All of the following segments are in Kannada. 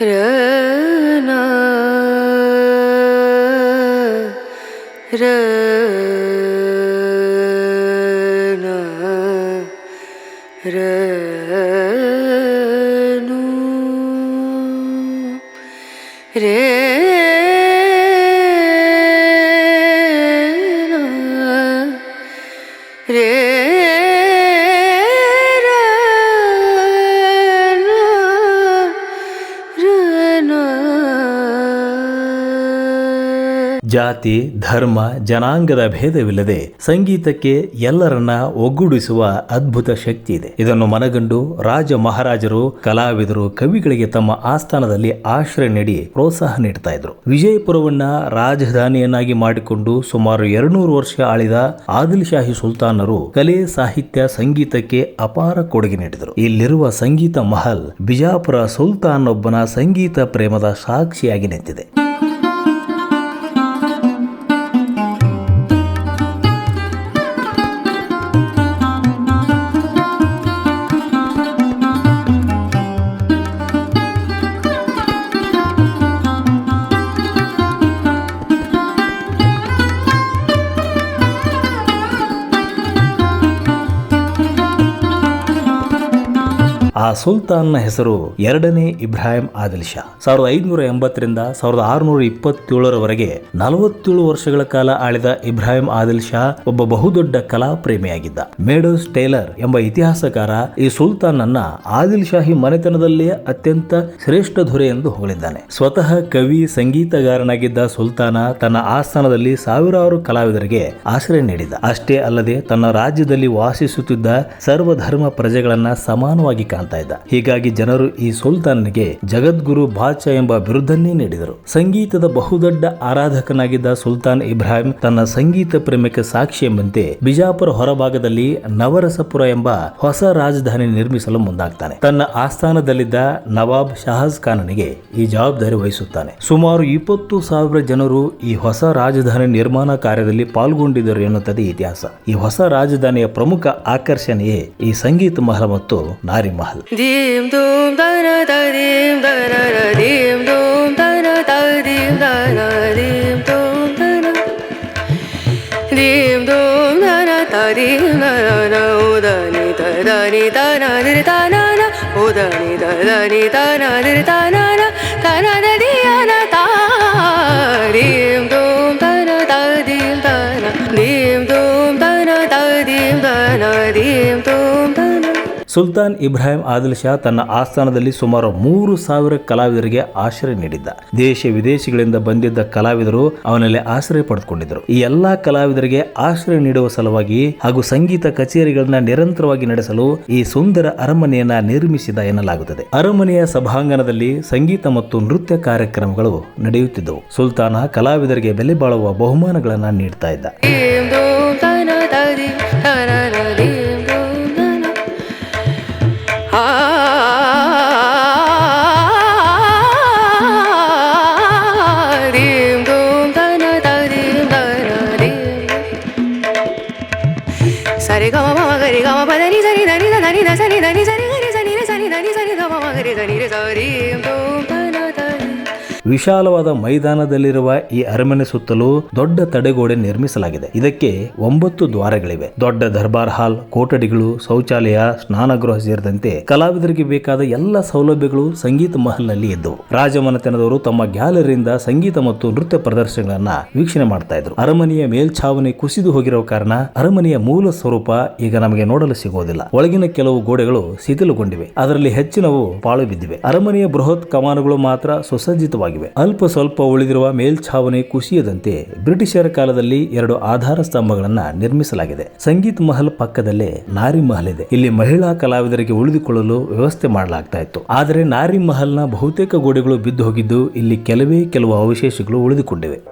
Yeah. ಜಾತಿ, ಧರ್ಮ, ಜನಾಂಗದ ಭೇದವಿಲ್ಲದೆ ಸಂಗೀತಕ್ಕೆ ಎಲ್ಲರನ್ನ ಒಗ್ಗೂಡಿಸುವ ಅದ್ಭುತ ಶಕ್ತಿ ಇದೆ. ಇದನ್ನು ಮನಗಂಡು ರಾಜ ಮಹಾರಾಜರು, ಕಲಾವಿದರು, ಕವಿಗಳಿಗೆ ತಮ್ಮ ಆಸ್ಥಾನದಲ್ಲಿ ಆಶ್ರಯ ನೀಡಿ ಪ್ರೋತ್ಸಾಹ ನೀಡ್ತಾ ಇದ್ರು. ವಿಜಯಪುರವನ್ನ ರಾಜಧಾನಿಯನ್ನಾಗಿ ಮಾಡಿಕೊಂಡು ಸುಮಾರು ಎರಡ್ನೂರು ವರ್ಷ ಆಳಿದ ಆದಿಲ್ ಶಾಹಿ ಸುಲ್ತಾನರು ಕಲೆ, ಸಾಹಿತ್ಯ, ಸಂಗೀತಕ್ಕೆ ಅಪಾರ ಕೊಡುಗೆ ನೀಡಿದರು. ಇಲ್ಲಿರುವ ಸಂಗೀತ ಮಹಲ್ ಬಿಜಾಪುರ ಸುಲ್ತಾನ್ ಒಬ್ಬನ ಸಂಗೀತ ಪ್ರೇಮದ ಸಾಕ್ಷಿಯಾಗಿ ನಿಂತಿದೆ. ಆ ಸುಲ್ತಾನ್ನ ಹೆಸರು ಎರಡನೇ ಇಬ್ರಾಹಿಂ ಆದಿಲ್ ಶಾ. ಸಾವಿರದ ಐದುನೂರ ಎಂಬತ್ತರಿಂದ ಸಾವಿರದ ಆರುನೂರ ಇಪ್ಪತ್ತೇಳರವರೆಗೆ ನಲವತ್ತೇಳು ವರ್ಷಗಳ ಕಾಲ ಆಳಿದ ಇಬ್ರಾಹಿಂ ಆದಿಲ್ ಶಾ ಒಬ್ಬ ಬಹುದೊಡ್ಡ ಕಲಾ ಪ್ರೇಮಿಯಾಗಿದ್ದ ಮೇಡೋಸ್ ಟೇಲರ್ ಎಂಬ ಇತಿಹಾಸಕಾರ ಈ ಸುಲ್ತಾನನ್ನ ಆದಿಲ್ ಶಾಹಿ ಮನೆತನದಲ್ಲೇ ಅತ್ಯಂತ ಶ್ರೇಷ್ಠ ದೊರೆ ಎಂದು ಹೊಗಳಿದ್ದಾನೆ. ಸ್ವತಃ ಕವಿ, ಸಂಗೀತಗಾರನಾಗಿದ್ದ ಸುಲ್ತಾನ ತನ್ನ ಆಸ್ಥಾನದಲ್ಲಿ ಸಾವಿರಾರು ಕಲಾವಿದರಿಗೆ ಆಶ್ರಯ ನೀಡಿದ. ಅಷ್ಟೇ ಅಲ್ಲದೆ ತನ್ನ ರಾಜ್ಯದಲ್ಲಿ ವಾಸಿಸುತ್ತಿದ್ದ ಸರ್ವಧರ್ಮ ಪ್ರಜೆಗಳನ್ನ ಸಮಾನವಾಗಿ ಕಾಣ್ತಾ ಇದ್ದ. ಹೀಗಾಗಿ ಜನರು ಈ ಸುಲ್ತಾನನಿಗೆ ಜಗದ್ಗುರು ಬಾಚಾ ಎಂಬ ಬಿರುದನ್ನೇ ನೀಡಿದರು. ಸಂಗೀತದ ಬಹುದೊಡ್ಡ ಆರಾಧಕನಾಗಿದ್ದ ಸುಲ್ತಾನ್ ಇಬ್ರಾಹಿಂ ತನ್ನ ಸಂಗೀತ ಪ್ರೇಮಕ್ಕೆ ಸಾಕ್ಷಿ ಎಂಬಂತೆ ಬಿಜಾಪುರ ಹೊರಭಾಗದಲ್ಲಿ ನವರಸಪುರ ಎಂಬ ಹೊಸ ರಾಜಧಾನಿ ನಿರ್ಮಿಸಲು ಮುಂದಾಗ್ತಾನೆ. ತನ್ನ ಆಸ್ಥಾನದಲ್ಲಿದ್ದ ನವಾಬ್ ಶಹಜ್ ಖಾನನಿಗೆ ಈ ಜವಾಬ್ದಾರಿ ವಹಿಸುತ್ತಾನೆ. ಸುಮಾರು ಇಪ್ಪತ್ತು ಸಾವಿರ ಜನರು ಈ ಹೊಸ ರಾಜಧಾನಿ ನಿರ್ಮಾಣ ಕಾರ್ಯದಲ್ಲಿ ಪಾಲ್ಗೊಂಡಿದ್ದರು ಎನ್ನುತ್ತದೆ ಇತಿಹಾಸ. ಈ ಹೊಸ ರಾಜಧಾನಿಯ ಪ್ರಮುಖ ಆಕರ್ಷಣೆಯೇ ಈ ಸಂಗೀತ ಮಹಲ್ ಮತ್ತು ನಾರಿ ಮಹಲ್. ीम दोम दानीम दन दीम दोम दनी दानीम दोम दन दीम धोम दानीम दान ओदी ददा निना दाना ओदी ददानि तनादिर ताना ताना ಸುಲ್ತಾನ್ ಇಬ್ರಾಹಿಂ ಆದಿಲ್ ಶಾ ತನ್ನ ಆಸ್ಥಾನದಲ್ಲಿ ಸುಮಾರು ಮೂರು ಸಾವಿರ ಕಲಾವಿದರಿಗೆ ಆಶ್ರಯ ನೀಡಿದ್ದ. ದೇಶ ವಿದೇಶಗಳಿಂದ ಬಂದಿದ್ದ ಕಲಾವಿದರು ಅವನಲ್ಲಿ ಆಶ್ರಯ ಪಡೆದುಕೊಂಡಿದ್ದರು. ಈ ಎಲ್ಲಾ ಕಲಾವಿದರಿಗೆ ಆಶ್ರಯ ನೀಡುವ ಸಲುವಾಗಿ ಹಾಗೂ ಸಂಗೀತ ಕಚೇರಿಗಳನ್ನ ನಿರಂತರವಾಗಿ ನಡೆಸಲು ಈ ಸುಂದರ ಅರಮನೆಯನ್ನ ನಿರ್ಮಿಸಿದ ಎನ್ನಲಾಗುತ್ತದೆ. ಅರಮನೆಯ ಸಭಾಂಗಣದಲ್ಲಿ ಸಂಗೀತ ಮತ್ತು ನೃತ್ಯ ಕಾರ್ಯಕ್ರಮಗಳು ನಡೆಯುತ್ತಿದ್ದವು. ಸುಲ್ತಾನ ಕಲಾವಿದರಿಗೆ ಬೆಲೆ ಬಾಳುವ ಬಹುಮಾನಗಳನ್ನ ನೀಡ್ತಾ ಇದ್ದ. സരി ഗമ പദനി സരി ധനി ധനി ധനി സരി ധനി സരി ഹരി സനി സരി ധനി സരി ഗമ ഹരി സനി സരി ವಿಶಾಲವಾದ ಮೈದಾನದಲ್ಲಿರುವ ಈ ಅರಮನೆ ಸುತ್ತಲೂ ದೊಡ್ಡ ತಡೆಗೋಡೆ ನಿರ್ಮಿಸಲಾಗಿದೆ. ಇದಕ್ಕೆ ಒಂಬತ್ತು ದ್ವಾರಗಳಿವೆ. ದೊಡ್ಡ ದರ್ಬಾರ್ ಹಾಲ್ ಕೋಟಡಿಗಳು ಶೌಚಾಲಯ, ಸ್ನಾನಗೃಹ ಸೇರಿದಂತೆ ಕಲಾವಿದರಿಗೆ ಬೇಕಾದ ಎಲ್ಲ ಸೌಲಭ್ಯಗಳು ಸಂಗೀತ ಮಹಲ್ನಲ್ಲಿ ಇದ್ದವು. ರಾಜಮನೆತನದವರು ತಮ್ಮ ಗ್ಯಾಲರಿಯಿಂದ ಸಂಗೀತ ಮತ್ತು ನೃತ್ಯ ಪ್ರದರ್ಶನಗಳನ್ನ ವೀಕ್ಷಣೆ ಮಾಡ್ತಾ ಇದ್ರು. ಅರಮನೆಯ ಮೇಲ್ಛಾವಣಿ ಕುಸಿದು ಹೋಗಿರುವ ಕಾರಣ ಅರಮನೆಯ ಮೂಲ ಸ್ವರೂಪ ಈಗ ನಮಗೆ ನೋಡಲು ಸಿಗುವುದಿಲ್ಲ. ಒಳಗಿನ ಕೆಲವು ಗೋಡೆಗಳು ಶಿಥಿಲಗೊಂಡಿವೆ. ಅದರಲ್ಲಿ ಹೆಚ್ಚಿನವು ಪಾಳು ಬಿದ್ದಿವೆ. ಅರಮನೆಯ ಬೃಹತ್ ಕಮಾನುಗಳು ಮಾತ್ರ ಸುಸಜ್ಜಿತವಾಗಿವೆ. ಅಲ್ಪ ಸ್ವಲ್ಪ ಉಳಿದಿರುವ ಮೇಲ್ಛಾವಣಿ ಕುಸಿಯದಂತೆ ಬ್ರಿಟಿಷರ ಕಾಲದಲ್ಲಿ ಎರಡು ಆಧಾರ ಸ್ತಂಭಗಳನ್ನು ನಿರ್ಮಿಸಲಾಗಿದೆ. ಸಂಗೀತ್ ಮಹಲ್ ಪಕ್ಕದಲ್ಲೇ ನಾರಿ ಮಹಲ್ ಇದೆ. ಇಲ್ಲಿ ಮಹಿಳಾ ಕಲಾವಿದರಿಗೆ ಉಳಿದುಕೊಳ್ಳಲು ವ್ಯವಸ್ಥೆ ಮಾಡಲಾಗ್ತಾ ಇತ್ತು. ಆದರೆ ನಾರಿ ಮಹಲ್ನ ಬಹುತೇಕ ಗೋಡೆಗಳು ಬಿದ್ದು ಹೋಗಿದ್ದು ಇಲ್ಲಿ ಕೆಲವೇ ಕೆಲವು ಅವಶೇಷಗಳು ಉಳಿದುಕೊಂಡಿವೆ.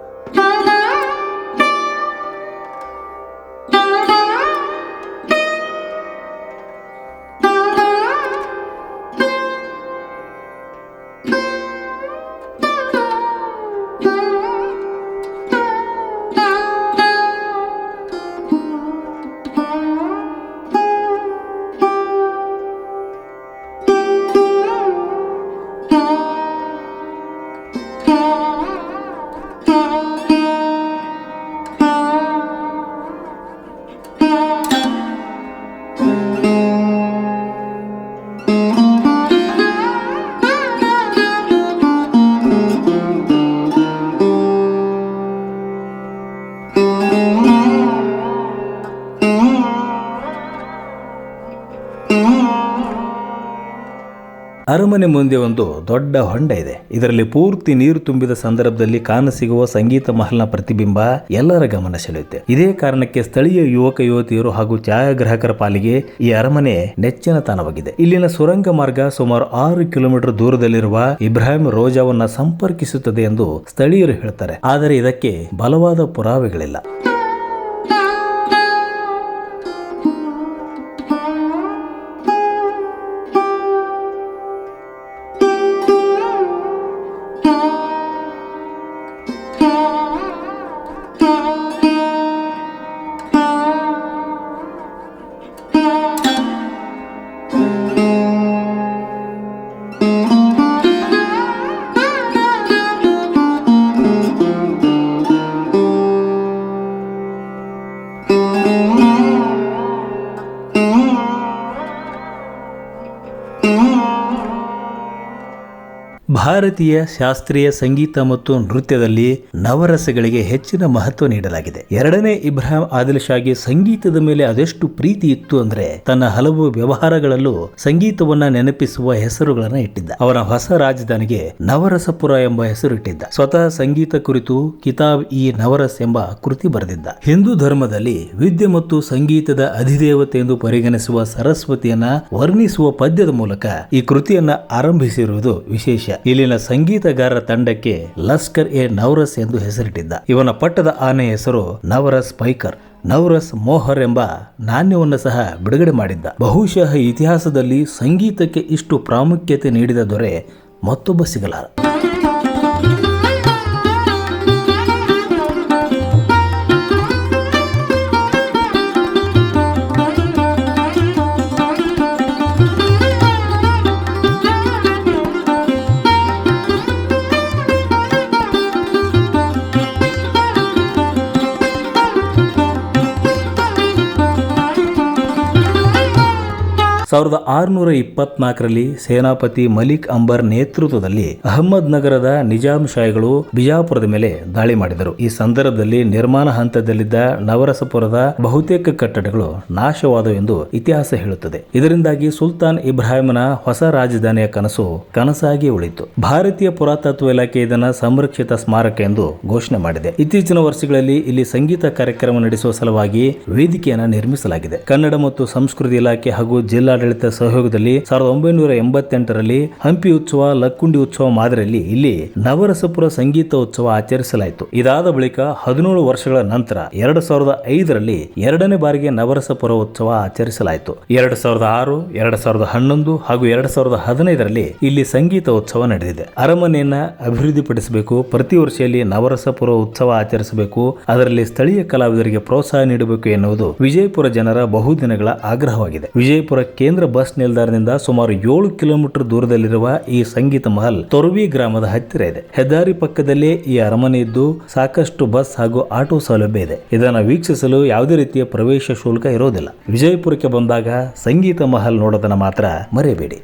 ಅರಮನೆ ಮುಂದೆ ಒಂದು ದೊಡ್ಡ ಹೊಂಡ ಇದೆ. ಇದರಲ್ಲಿ ಪೂರ್ತಿ ನೀರು ತುಂಬಿದ ಸಂದರ್ಭದಲ್ಲಿ ಕಾಣಸಿಗುವ ಸಂಗೀತ ಮಹಲ್ನ ಪ್ರತಿಬಿಂಬ ಎಲ್ಲರ ಗಮನ ಸೆಳೆಯುತ್ತೆ. ಇದೇ ಕಾರಣಕ್ಕೆ ಸ್ಥಳೀಯ ಯುವಕ, ಯುವತಿಯರು ಹಾಗೂ ಛಾಯಾಗ್ರಾಹಕರ ಪಾಲಿಗೆ ಈ ಅರಮನೆ ನೆಚ್ಚಿನ ತಾಣವಾಗಿದೆ ಇಲ್ಲಿನ ಸುರಂಗ ಮಾರ್ಗ ಸುಮಾರು ಆರು ಕಿಲೋಮೀಟರ್ ದೂರದಲ್ಲಿರುವ ಇಬ್ರಾಹಿಂ ರೋಜಾವನ್ನ ಸಂಪರ್ಕಿಸುತ್ತದೆ ಎಂದು ಸ್ಥಳೀಯರು ಹೇಳ್ತಾರೆ. ಆದರೆ ಇದಕ್ಕೆ ಬಲವಾದ ಪುರಾವೆಗಳಿಲ್ಲ. ಭಾರತೀಯ ಶಾಸ್ತ್ರೀಯ ಸಂಗೀತ ಮತ್ತು ನೃತ್ಯದಲ್ಲಿ ನವರಸಗಳಿಗೆ ಹೆಚ್ಚಿನ ಮಹತ್ವ ನೀಡಲಾಗಿದೆ. ಎರಡನೇ ಇಬ್ರಾಹಿಂ ಆದಿಲ್ ಶಾಗೆ ಸಂಗೀತದ ಮೇಲೆ ಅದೆಷ್ಟು ಪ್ರೀತಿ ಇತ್ತು ಅಂದ್ರೆ ತನ್ನ ಹಲವು ವ್ಯವಹಾರಗಳಲ್ಲೂ ಸಂಗೀತವನ್ನ ನೆನಪಿಸುವ ಹೆಸರುಗಳನ್ನ ಇಟ್ಟಿದ್ದ. ಅವರ ಹೊಸ ರಾಜಧಾನಿಗೆ ನವರಸಪುರ ಎಂಬ ಹೆಸರು ಇಟ್ಟಿದ್ದ. ಸ್ವತಃ ಸಂಗೀತ ಕುರಿತು ಕಿತಾಬ್ ಇ ನವರಸ್ ಎಂಬ ಕೃತಿ ಬರೆದಿದ್ದ. ಹಿಂದೂ ಧರ್ಮದಲ್ಲಿ ವಿದ್ಯೆ ಮತ್ತು ಸಂಗೀತದ ಅಧಿದೇವತೆ ಎಂದು ಪರಿಗಣಿಸುವ ಸರಸ್ವತಿಯನ್ನ ವರ್ಣಿಸುವ ಪದ್ಯದ ಮೂಲಕ ಈ ಕೃತಿಯನ್ನ ಆರಂಭಿಸಿರುವುದು ವಿಶೇಷ. ಇಲ್ಲಿನ ಸಂಗೀತಗಾರರ ತಂಡಕ್ಕೆ ಲಸ್ಕರ್ ಎ ನವರಸ್ ಎಂದು ಹೆಸರಿಟ್ಟಿದ್ದ. ಇವನ ಪಟ್ಟದ ಆನೆ ಹೆಸರು ನವರಸ್ ಪೈಕರ್. ನವರಸ್ ಮೋಹರ್ ಎಂಬ ನಾಣ್ಯವನ್ನು ಸಹ ಬಿಡುಗಡೆ ಮಾಡಿದ್ದ. ಬಹುಶಃ ಇತಿಹಾಸದಲ್ಲಿ ಸಂಗೀತಕ್ಕೆ ಇಷ್ಟು ಪ್ರಾಮುಖ್ಯತೆ ನೀಡಿದ ದೊರೆ ಮತ್ತೊಬ್ಬ ಸಿಗಲಾರ. ಸಾವಿರದ ಆರುನೂರ ಇಪ್ಪತ್ನಾಲ್ಕರಲ್ಲಿ ಸೇನಾಪತಿ ಮಲಿಕ್ ಅಂಬರ್ ನೇತೃತ್ವದಲ್ಲಿ ಅಹಮ್ಮದ್ ನಗರದ ನಿಜಾಮ್ ಶಾಹಿಗಳು ಬಿಜಾಪುರದ ಮೇಲೆ ದಾಳಿ ಮಾಡಿದರು. ಈ ಸಂದರ್ಭದಲ್ಲಿ ನಿರ್ಮಾಣ ಹಂತದಲ್ಲಿದ್ದ ನವರಸಪುರದ ಬಹುತೇಕ ಕಟ್ಟಡಗಳು ನಾಶವಾದವು ಎಂದು ಇತಿಹಾಸ ಹೇಳುತ್ತದೆ. ಇದರಿಂದಾಗಿ ಸುಲ್ತಾನ್ ಇಬ್ರಾಹಿಮನ ಹೊಸ ರಾಜಧಾನಿಯ ಕನಸು ಕನಸಾಗಿ ಉಳಿತು ಭಾರತೀಯ ಪುರಾತತ್ವ ಇಲಾಖೆ ಇದನ್ನು ಸಂರಕ್ಷಿತ ಸ್ಮಾರಕ ಎಂದು ಘೋಷಣೆ ಮಾಡಿದೆ. ಇತ್ತೀಚಿನ ವರ್ಷಗಳಲ್ಲಿ ಇಲ್ಲಿ ಸಂಗೀತ ಕಾರ್ಯಕ್ರಮ ನಡೆಸುವ ಸಲುವಾಗಿ ವೇದಿಕೆಯನ್ನು ನಿರ್ಮಿಸಲಾಗಿದೆ. ಕನ್ನಡ ಮತ್ತು ಸಂಸ್ಕೃತಿ ಇಲಾಖೆ ಹಾಗೂ ಜಿಲ್ಲಾಡಳಿತ ಸಹಯೋಗದಲ್ಲಿ ಸಾವಿರದ ಒಂಬೈನೂರ ಎಂಬತ್ತೆಂಟರಲ್ಲಿ ಹಂಪಿ ಉತ್ಸವ, ಲಕ್ಕುಂಡಿ ಉತ್ಸವ ಮಾದರಿಯಲ್ಲಿ ಇಲ್ಲಿ ನವರಸಪುರ ಸಂಗೀತ ಉತ್ಸವ ಆಚರಿಸಲಾಯಿತು. ಇದಾದ ಬಳಿಕ ಹದಿನೇಳು ವರ್ಷಗಳ ನಂತರ ಎರಡು ಸಾವಿರದ ಐದರಲ್ಲಿ ಎರಡನೇ ಬಾರಿಗೆ ನವರಸಪುರ ಉತ್ಸವ ಆಚರಿಸಲಾಯಿತು. ಎರಡು ಸಾವಿರದ ಆರು, ಎರಡು ಸಾವಿರದ ಹನ್ನೊಂದು ಹಾಗೂ ಎರಡು ಸಾವಿರದ ಹದಿನೈದರಲ್ಲಿ ಇಲ್ಲಿ ಸಂಗೀತ ಉತ್ಸವ ನಡೆದಿದೆ. ಅರಮನೆಯನ್ನ ಅಭಿವೃದ್ಧಿಪಡಿಸಬೇಕು, ಪ್ರತಿ ವರ್ಷ ಇಲ್ಲಿ ನವರಸಪುರ ಉತ್ಸವ ಆಚರಿಸಬೇಕು, ಅದರಲ್ಲಿ ಸ್ಥಳೀಯ ಕಲಾವಿದರಿಗೆ ಪ್ರೋತ್ಸಾಹ ನೀಡಬೇಕು ಎನ್ನುವುದು ವಿಜಯಪುರ ಜನರ ಬಹುದಿನಗಳ ಆಗ್ರಹವಾಗಿದೆ. ವಿಜಯಪುರ ಕೇಂದ್ರ ಬಸ್ ನಿಲ್ದಾಣದಿಂದ ಸುಮಾರು ಏಳು ಕಿಲೋಮೀಟರ್ ದೂರದಲ್ಲಿರುವ ಈ ಸಂಗೀತ ಮಹಲ್ ತೊರವಿ ಗ್ರಾಮದ ಹತ್ತಿರ ಇದೆ. ಹೆದ್ದಾರಿ ಪಕ್ಕದಲ್ಲೇ ಈ ಅರಮನೆ ಇದ್ದು ಸಾಕಷ್ಟು ಬಸ್ ಹಾಗೂ ಆಟೋ ಸೌಲಭ್ಯ ಇದೆ. ಇದನ್ನು ವೀಕ್ಷಿಸಲು ಯಾವುದೇ ರೀತಿಯ ಪ್ರವೇಶ ಶುಲ್ಕ ಇರೋದಿಲ್ಲ. ವಿಜಯಪುರಕ್ಕೆ ಬಂದಾಗ ಸಂಗೀತ ಮಹಲ್ ನೋಡೋದನ್ನ ಮಾತ್ರ ಮರೆಯಬೇಡಿ.